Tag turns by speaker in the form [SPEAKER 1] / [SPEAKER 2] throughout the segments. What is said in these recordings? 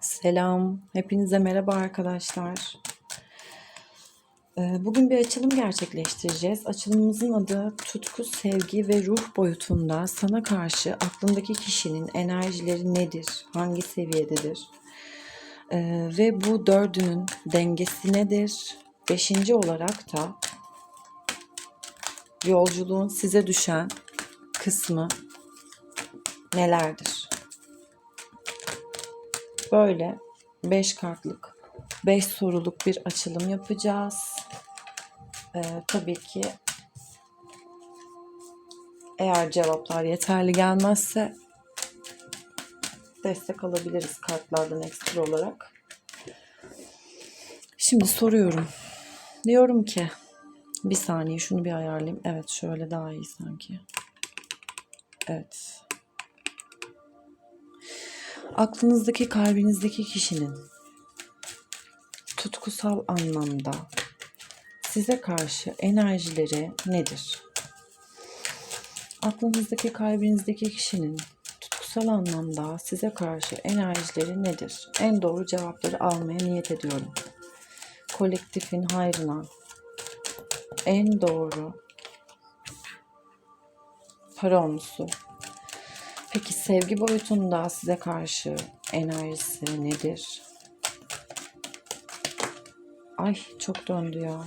[SPEAKER 1] Selam, hepinize merhaba arkadaşlar. Ee, Bugün bir açılım gerçekleştireceğiz. Açılımımızın adı tutku, sevgi ve ruh boyutunda sana karşı aklındaki kişinin enerjileri nedir, hangi seviyededir? Ee, Ve bu dördünün dengesi nedir? Beşinci olarak da yolculuğun size düşen kısmı nelerdir? Böyle 5 kartlık, 5 soruluk bir açılım yapacağız. Ee, tabii ki eğer cevaplar yeterli gelmezse destek alabiliriz kartlardan ekstra olarak. Şimdi soruyorum. Diyorum ki bir saniye şunu bir ayarlayayım. Evet şöyle daha iyi sanki. Evet. Aklınızdaki, kalbinizdeki kişinin tutkusal anlamda size karşı enerjileri nedir? Aklınızdaki, kalbinizdeki kişinin tutkusal anlamda size karşı enerjileri nedir? En doğru cevapları almaya niyet ediyorum. Kolektifin hayrına en doğru paronusu Peki sevgi boyutunda size karşı enerjisi nedir? Ay çok döndü ya.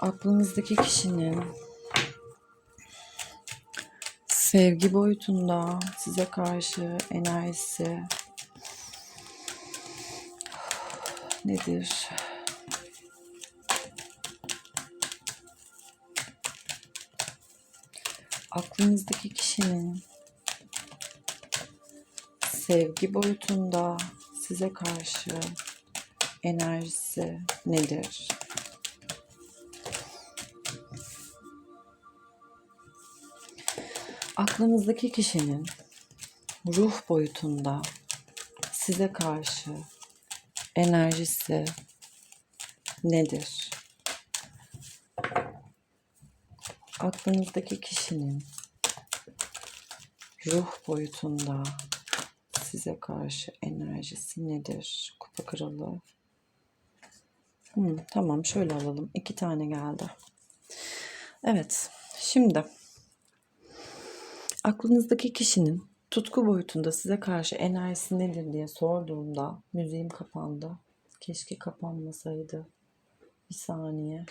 [SPEAKER 1] Aklınızdaki kişinin sevgi boyutunda size karşı enerjisi nedir? Aklınızdaki kişinin sevgi boyutunda size karşı enerjisi nedir? Aklınızdaki kişinin ruh boyutunda size karşı enerjisi nedir? Aklınızdaki kişinin ruh boyutunda size karşı enerjisi nedir? Kupa kralı. Hmm, tamam şöyle alalım. İki tane geldi. Evet. Şimdi aklınızdaki kişinin tutku boyutunda size karşı enerjisi nedir diye sorduğumda müziğim kapandı. Keşke kapanmasaydı. Bir saniye.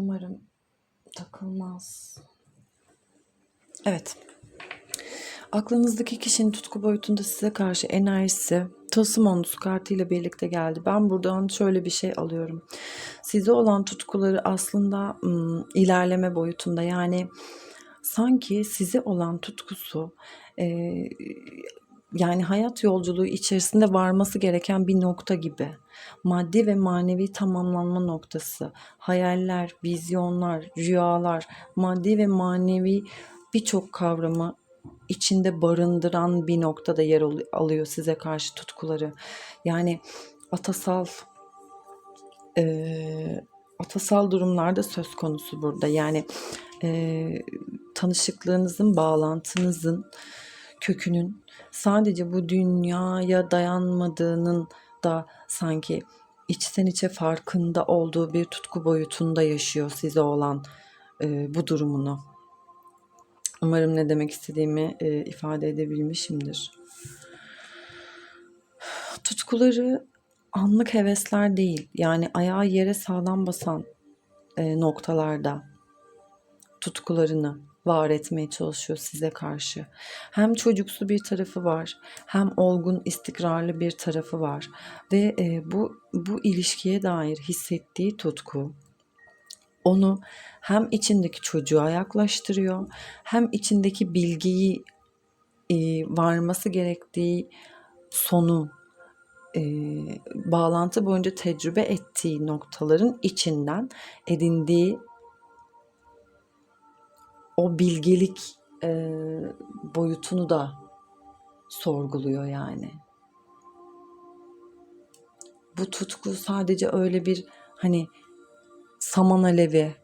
[SPEAKER 1] Umarım takılmaz. Evet. Aklınızdaki kişinin tutku boyutunda size karşı enerjisi Tılsım Onlusu kartıyla birlikte geldi. Ben buradan şöyle bir şey alıyorum. Size olan tutkuları aslında ım, ilerleme boyutunda yani sanki size olan tutkusu e, yani hayat yolculuğu içerisinde varması gereken bir nokta gibi. Maddi ve manevi tamamlanma noktası, hayaller, vizyonlar, rüyalar, maddi ve manevi birçok kavramı içinde barındıran bir noktada yer alıyor size karşı tutkuları. Yani atasal e, atasal durumlarda söz konusu burada. Yani e, tanışıklığınızın, bağlantınızın kökünün sadece bu dünyaya dayanmadığının da sanki içten içe farkında olduğu bir tutku boyutunda yaşıyor size olan e, bu durumunu. Umarım ne demek istediğimi e, ifade edebilmişimdir. Tutkuları anlık hevesler değil. Yani ayağı yere sağlam basan e, noktalarda tutkularını var etmeye çalışıyor size karşı. Hem çocuksu bir tarafı var, hem olgun, istikrarlı bir tarafı var ve e, bu bu ilişkiye dair hissettiği tutku onu hem içindeki çocuğa yaklaştırıyor, hem içindeki bilgiyi e, varması gerektiği sonu e, bağlantı boyunca tecrübe ettiği noktaların içinden edindiği o bilgelik e, boyutunu da sorguluyor yani. Bu tutku sadece öyle bir hani saman alevi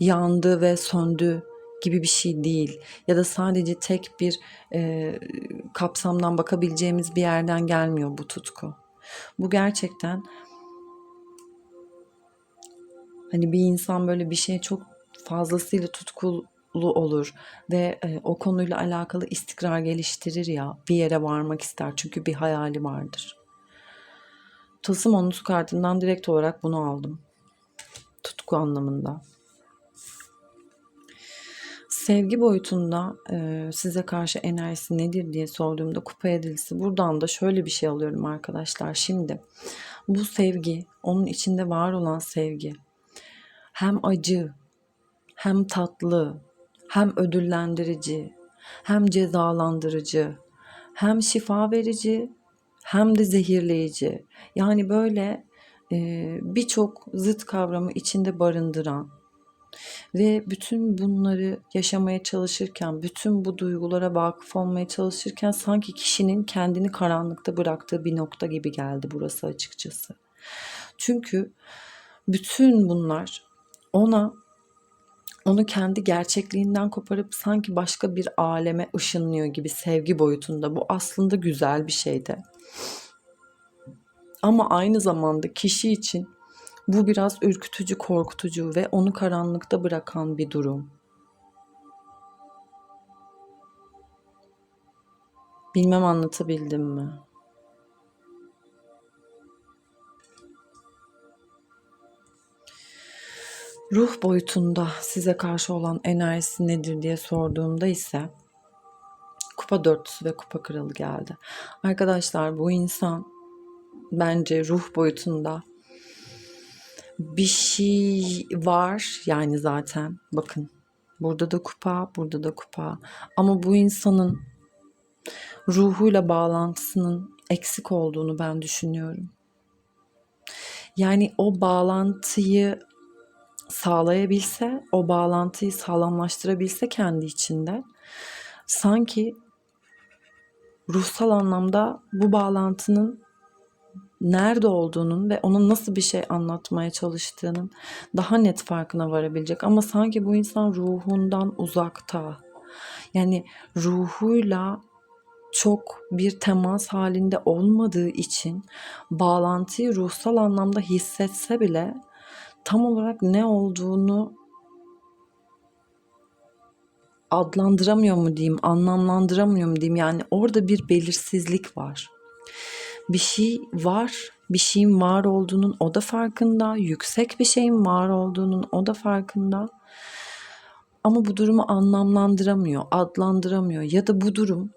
[SPEAKER 1] yandı ve söndü gibi bir şey değil. Ya da sadece tek bir e, kapsamdan bakabileceğimiz bir yerden gelmiyor bu tutku. Bu gerçekten hani bir insan böyle bir şeye çok fazlasıyla tutkulu olur ve e, o konuyla alakalı istikrar geliştirir ya bir yere varmak ister çünkü bir hayali vardır. Tılsım onusu kartından direkt olarak bunu aldım. Tutku anlamında. Sevgi boyutunda e, size karşı enerjisi nedir diye sorduğumda kupa edilisi buradan da şöyle bir şey alıyorum arkadaşlar. Şimdi bu sevgi, onun içinde var olan sevgi hem acı, hem tatlı, hem ödüllendirici, hem cezalandırıcı, hem şifa verici, hem de zehirleyici. Yani böyle e, birçok zıt kavramı içinde barındıran ve bütün bunları yaşamaya çalışırken, bütün bu duygulara vakıf olmaya çalışırken sanki kişinin kendini karanlıkta bıraktığı bir nokta gibi geldi burası açıkçası. Çünkü bütün bunlar ona onu kendi gerçekliğinden koparıp sanki başka bir aleme ışınlıyor gibi sevgi boyutunda. Bu aslında güzel bir şeydi. Ama aynı zamanda kişi için bu biraz ürkütücü, korkutucu ve onu karanlıkta bırakan bir durum. Bilmem anlatabildim mi? Ruh boyutunda size karşı olan enerjisi nedir diye sorduğumda ise kupa dörtlüsü ve kupa kralı geldi. Arkadaşlar bu insan bence ruh boyutunda bir şey var yani zaten bakın burada da kupa burada da kupa ama bu insanın ruhuyla bağlantısının eksik olduğunu ben düşünüyorum. Yani o bağlantıyı sağlayabilse, o bağlantıyı sağlamlaştırabilse kendi içinde sanki ruhsal anlamda bu bağlantının nerede olduğunun ve onun nasıl bir şey anlatmaya çalıştığının daha net farkına varabilecek. Ama sanki bu insan ruhundan uzakta. Yani ruhuyla çok bir temas halinde olmadığı için bağlantıyı ruhsal anlamda hissetse bile tam olarak ne olduğunu adlandıramıyor mu diyeyim, anlamlandıramıyor mu diyeyim. Yani orada bir belirsizlik var. Bir şey var, bir şeyin var olduğunun o da farkında, yüksek bir şeyin var olduğunun o da farkında. Ama bu durumu anlamlandıramıyor, adlandıramıyor ya da bu durum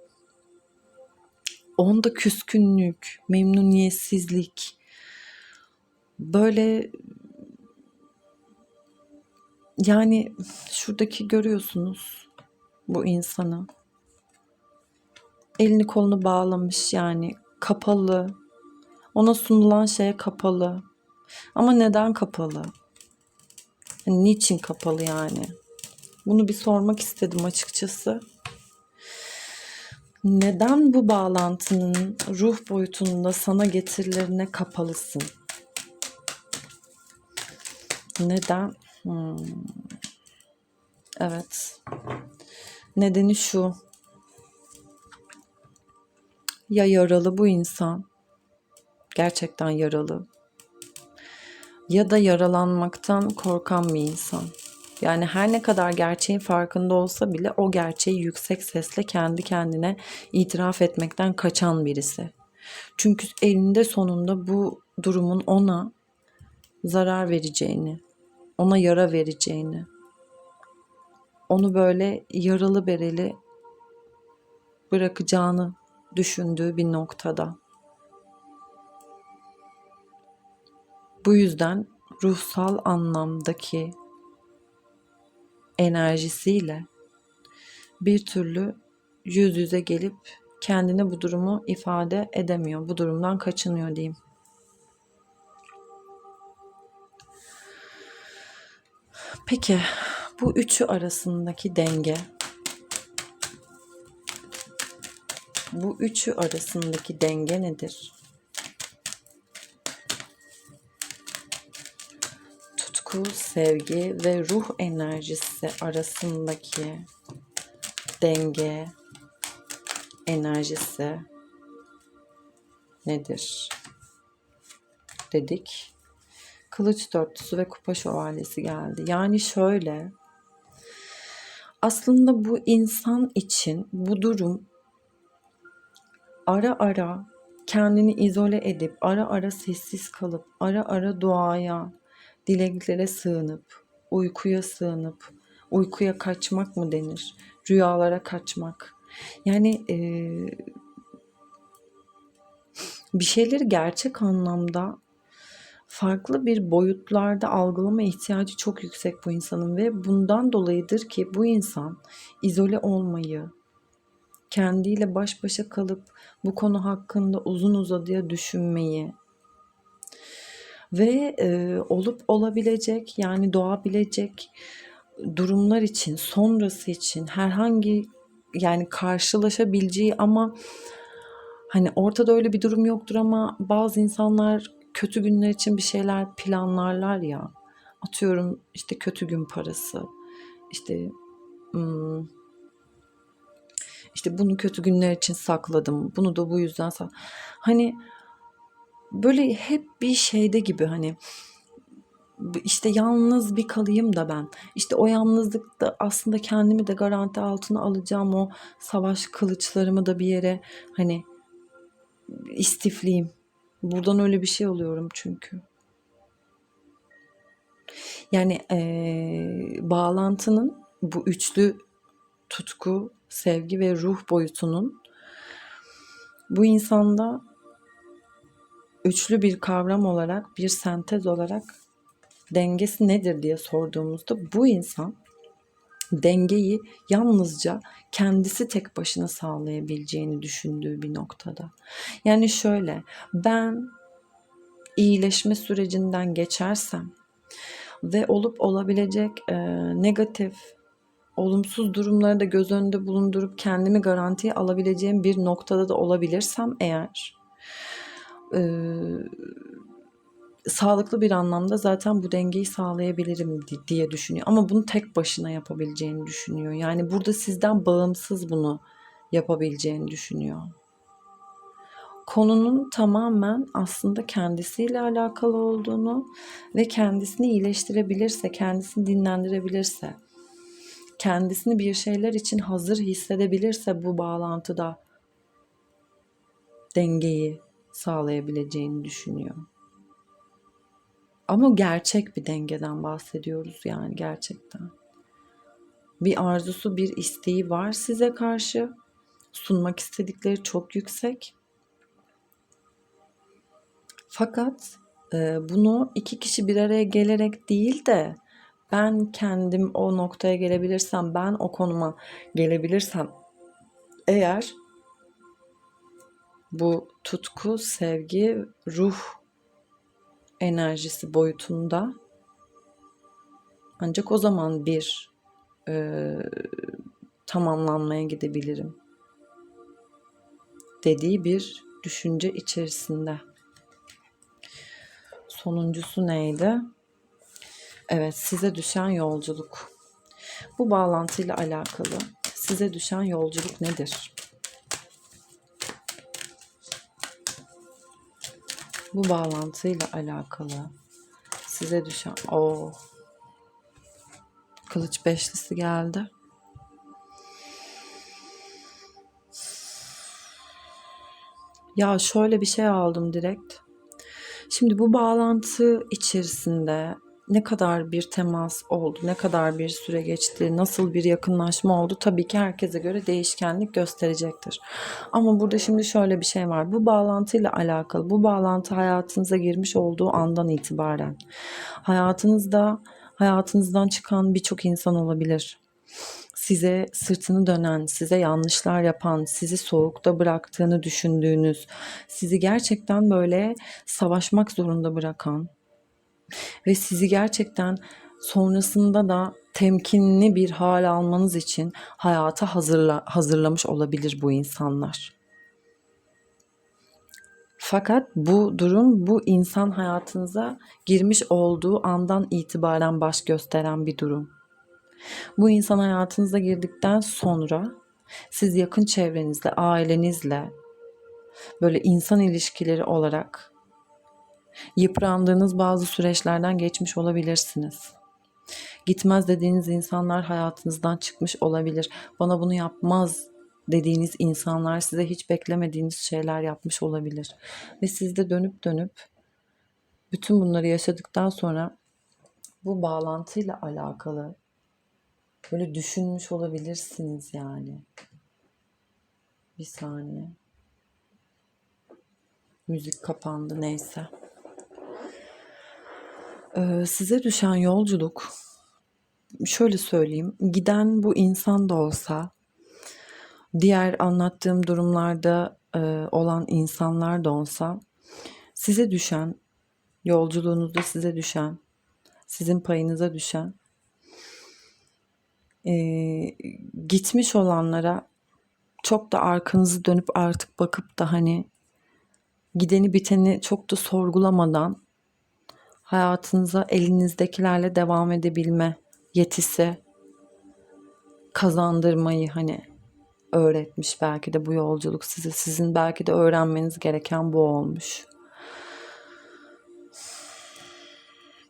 [SPEAKER 1] onda küskünlük, memnuniyetsizlik, böyle yani şuradaki görüyorsunuz bu insanı. Elini kolunu bağlamış yani kapalı. Ona sunulan şeye kapalı. Ama neden kapalı? Yani niçin kapalı yani? Bunu bir sormak istedim açıkçası. Neden bu bağlantının ruh boyutunda sana getirilerine kapalısın? Neden? Hmm. Evet. Nedeni şu. Ya yaralı bu insan. Gerçekten yaralı. Ya da yaralanmaktan korkan bir insan. Yani her ne kadar gerçeğin farkında olsa bile o gerçeği yüksek sesle kendi kendine itiraf etmekten kaçan birisi. Çünkü elinde sonunda bu durumun ona zarar vereceğini, ona yara vereceğini, onu böyle yaralı bereli bırakacağını düşündüğü bir noktada. Bu yüzden ruhsal anlamdaki enerjisiyle bir türlü yüz yüze gelip kendine bu durumu ifade edemiyor. Bu durumdan kaçınıyor diyeyim. Peki bu üçü arasındaki denge bu üçü arasındaki denge nedir? Tutku sevgi ve ruh enerjisi arasındaki denge enerjisi nedir? Dedik. Kılıç dörtlüsü ve kupa şövalyesi geldi. Yani şöyle aslında bu insan için bu durum ara ara kendini izole edip ara ara sessiz kalıp ara ara duaya, dileklere sığınıp, uykuya sığınıp, uykuya kaçmak mı denir? Rüyalara kaçmak. Yani e, bir şeyleri gerçek anlamda farklı bir boyutlarda algılama ihtiyacı çok yüksek bu insanın ve bundan dolayıdır ki bu insan izole olmayı, kendiyle baş başa kalıp bu konu hakkında uzun uzadıya düşünmeyi ve e, olup olabilecek yani doğabilecek durumlar için, sonrası için herhangi yani karşılaşabileceği ama hani ortada öyle bir durum yoktur ama bazı insanlar kötü günler için bir şeyler planlarlar ya. Atıyorum işte kötü gün parası. işte işte bunu kötü günler için sakladım. Bunu da bu yüzden sakladım. Hani böyle hep bir şeyde gibi hani işte yalnız bir kalayım da ben. İşte o yalnızlıkta aslında kendimi de garanti altına alacağım. O savaş kılıçlarımı da bir yere hani istifleyeyim. Buradan öyle bir şey oluyorum çünkü. Yani ee, bağlantının bu üçlü tutku, sevgi ve ruh boyutunun bu insanda üçlü bir kavram olarak, bir sentez olarak dengesi nedir diye sorduğumuzda bu insan dengeyi yalnızca kendisi tek başına sağlayabileceğini düşündüğü bir noktada. Yani şöyle ben iyileşme sürecinden geçersem ve olup olabilecek e, negatif olumsuz durumları da göz önünde bulundurup kendimi garantiye alabileceğim bir noktada da olabilirsem eğer e, sağlıklı bir anlamda zaten bu dengeyi sağlayabilirim diye düşünüyor. Ama bunu tek başına yapabileceğini düşünüyor. Yani burada sizden bağımsız bunu yapabileceğini düşünüyor. Konunun tamamen aslında kendisiyle alakalı olduğunu ve kendisini iyileştirebilirse, kendisini dinlendirebilirse, kendisini bir şeyler için hazır hissedebilirse bu bağlantıda dengeyi sağlayabileceğini düşünüyor. Ama gerçek bir dengeden bahsediyoruz yani gerçekten. Bir arzusu, bir isteği var size karşı. Sunmak istedikleri çok yüksek. Fakat e, bunu iki kişi bir araya gelerek değil de ben kendim o noktaya gelebilirsem, ben o konuma gelebilirsem eğer bu tutku, sevgi, ruh enerjisi boyutunda ancak o zaman bir e, tamamlanmaya gidebilirim dediği bir düşünce içerisinde. Sonuncusu neydi? Evet, size düşen yolculuk. Bu bağlantıyla alakalı size düşen yolculuk nedir? Bu bağlantıyla alakalı size düşen o kılıç beşlisi geldi. Ya şöyle bir şey aldım direkt. Şimdi bu bağlantı içerisinde ne kadar bir temas oldu, ne kadar bir süre geçti, nasıl bir yakınlaşma oldu tabii ki herkese göre değişkenlik gösterecektir. Ama burada şimdi şöyle bir şey var. Bu bağlantıyla alakalı, bu bağlantı hayatınıza girmiş olduğu andan itibaren hayatınızda hayatınızdan çıkan birçok insan olabilir. Size sırtını dönen, size yanlışlar yapan, sizi soğukta bıraktığını düşündüğünüz, sizi gerçekten böyle savaşmak zorunda bırakan, ve sizi gerçekten sonrasında da temkinli bir hal almanız için hayata hazırla, hazırlamış olabilir bu insanlar. Fakat bu durum bu insan hayatınıza girmiş olduğu andan itibaren baş gösteren bir durum. Bu insan hayatınıza girdikten sonra siz yakın çevrenizle, ailenizle böyle insan ilişkileri olarak yıprandığınız bazı süreçlerden geçmiş olabilirsiniz. Gitmez dediğiniz insanlar hayatınızdan çıkmış olabilir. Bana bunu yapmaz dediğiniz insanlar size hiç beklemediğiniz şeyler yapmış olabilir. Ve siz de dönüp dönüp bütün bunları yaşadıktan sonra bu bağlantıyla alakalı böyle düşünmüş olabilirsiniz yani. Bir saniye. Müzik kapandı neyse. Size düşen yolculuk şöyle söyleyeyim. Giden bu insan da olsa diğer anlattığım durumlarda olan insanlar da olsa size düşen yolculuğunuzda size düşen sizin payınıza düşen gitmiş olanlara çok da arkanızı dönüp artık bakıp da hani gideni biteni çok da sorgulamadan hayatınıza elinizdekilerle devam edebilme yetisi kazandırmayı hani öğretmiş belki de bu yolculuk size sizin belki de öğrenmeniz gereken bu olmuş.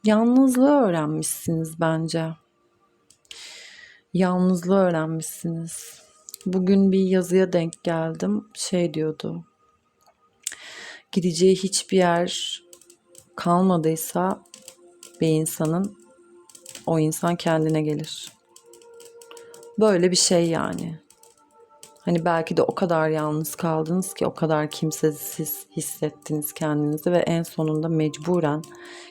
[SPEAKER 1] Yalnızlığı öğrenmişsiniz bence. Yalnızlığı öğrenmişsiniz. Bugün bir yazıya denk geldim. Şey diyordu. Gideceği hiçbir yer kalmadıysa bir insanın o insan kendine gelir. Böyle bir şey yani. Hani belki de o kadar yalnız kaldınız ki o kadar kimsesiz hissettiniz kendinizi ve en sonunda mecburen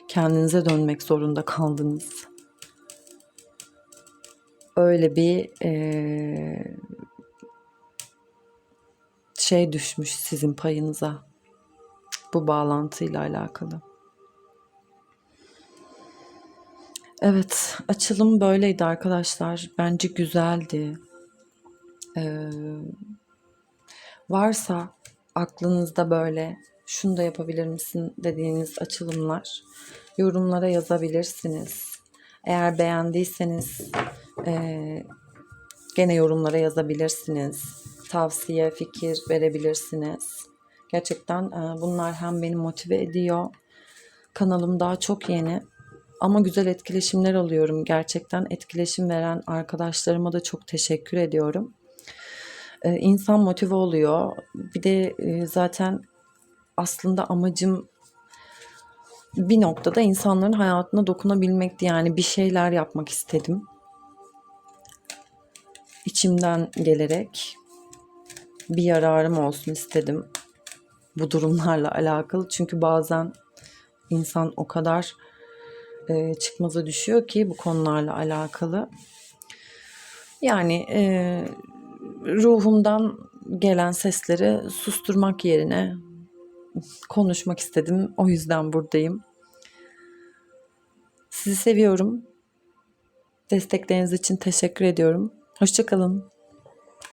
[SPEAKER 1] kendinize dönmek zorunda kaldınız. Öyle bir ee, şey düşmüş sizin payınıza bu bağlantıyla alakalı. Evet, açılım böyleydi arkadaşlar. Bence güzeldi. Ee, varsa aklınızda böyle şunu da yapabilir misin dediğiniz açılımlar yorumlara yazabilirsiniz. Eğer beğendiyseniz e, gene yorumlara yazabilirsiniz. Tavsiye, fikir verebilirsiniz. Gerçekten e, bunlar hem beni motive ediyor. Kanalım daha çok yeni. Ama güzel etkileşimler alıyorum. Gerçekten etkileşim veren arkadaşlarıma da çok teşekkür ediyorum. Ee, insan motive oluyor. Bir de e, zaten aslında amacım bir noktada insanların hayatına dokunabilmekti. Yani bir şeyler yapmak istedim. İçimden gelerek bir yararım olsun istedim bu durumlarla alakalı. Çünkü bazen insan o kadar e, çıkmaza düşüyor ki bu konularla alakalı. Yani e, ruhumdan gelen sesleri susturmak yerine konuşmak istedim. O yüzden buradayım. Sizi seviyorum. Destekleriniz için teşekkür ediyorum. Hoşçakalın.